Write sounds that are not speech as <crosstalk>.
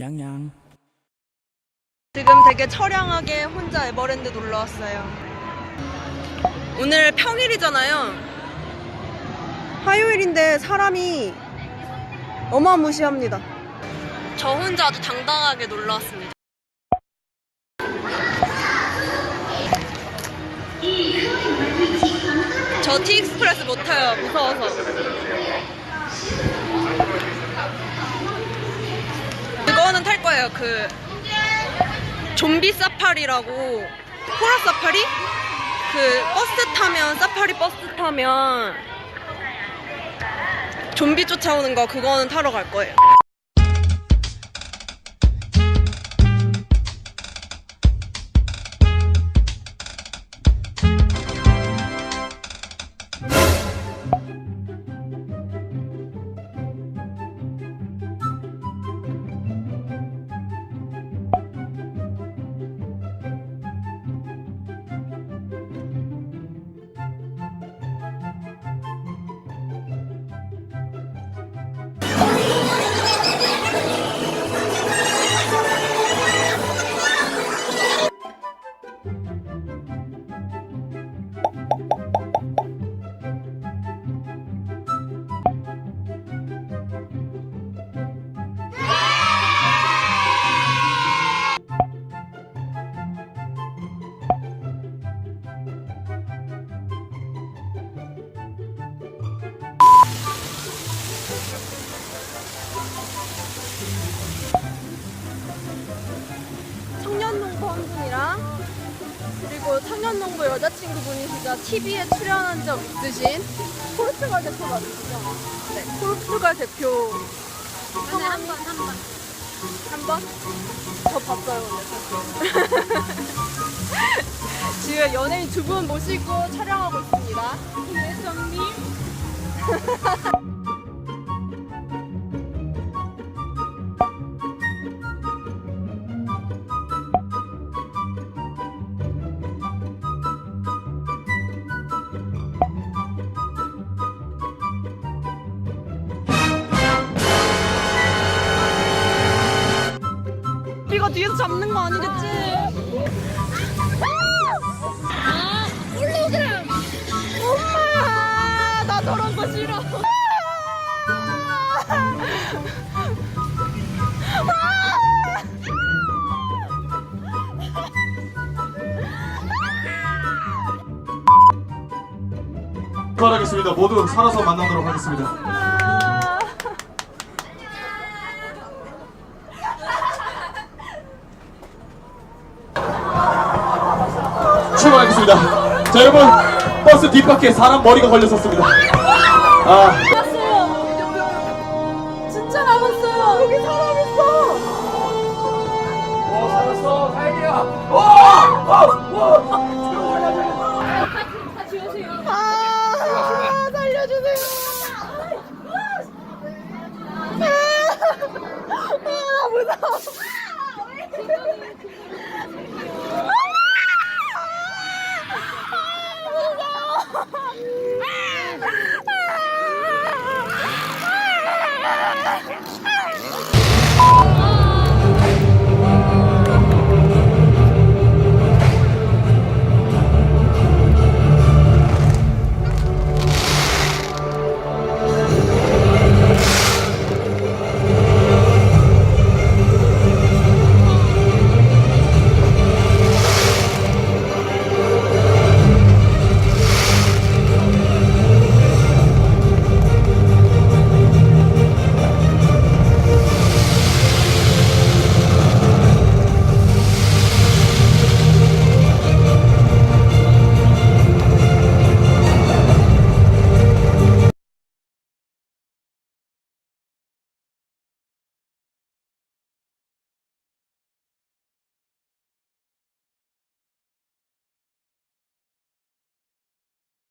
양양. 지금 되게 처량하게 혼자 에버랜드 놀러 왔어요. 오늘 평일이잖아요. 화요일인데 사람이 어마무시합니다. 저 혼자 아주 당당하게 놀러 왔습니다. 저 티익스프레스 못 타요. 무서워서. 탈 거예요. 그 좀비 사파리라고 호러 사파리? 그 버스 타면 사파리 버스 타면 좀비 쫓아오는 거 그거는 타러 갈 거예요. 청년농부 한 분이랑 그리고 청년농부 여자친구분이시자 TV에 출연한 적 있으신 포르투갈 대표 맞으시죠? 네, 포르투갈 대표 한 번, 한 번. 한 번? 저 봤어요, 근데 사실. <laughs> 지금 연예인 두 분 모시고 촬영하고 있습니다. 김혜정님. <laughs> 이거 뒤에서 잡는 거 아니겠지? 아, 올라오더라. 엄마, 나 저런 거 싫어. 출발하겠습니다. 모두 살아서 만나도록 하겠습니다. 아. 출발하겠습니다. 자 여러분 버스 뒷바퀴에 사람 머리가 걸렸었습니다. 아 나갔어요. 진짜 나갔어요. 여기 사람 있어. 살았어 다행이야. 아, 살려주세요. 아, 무서워.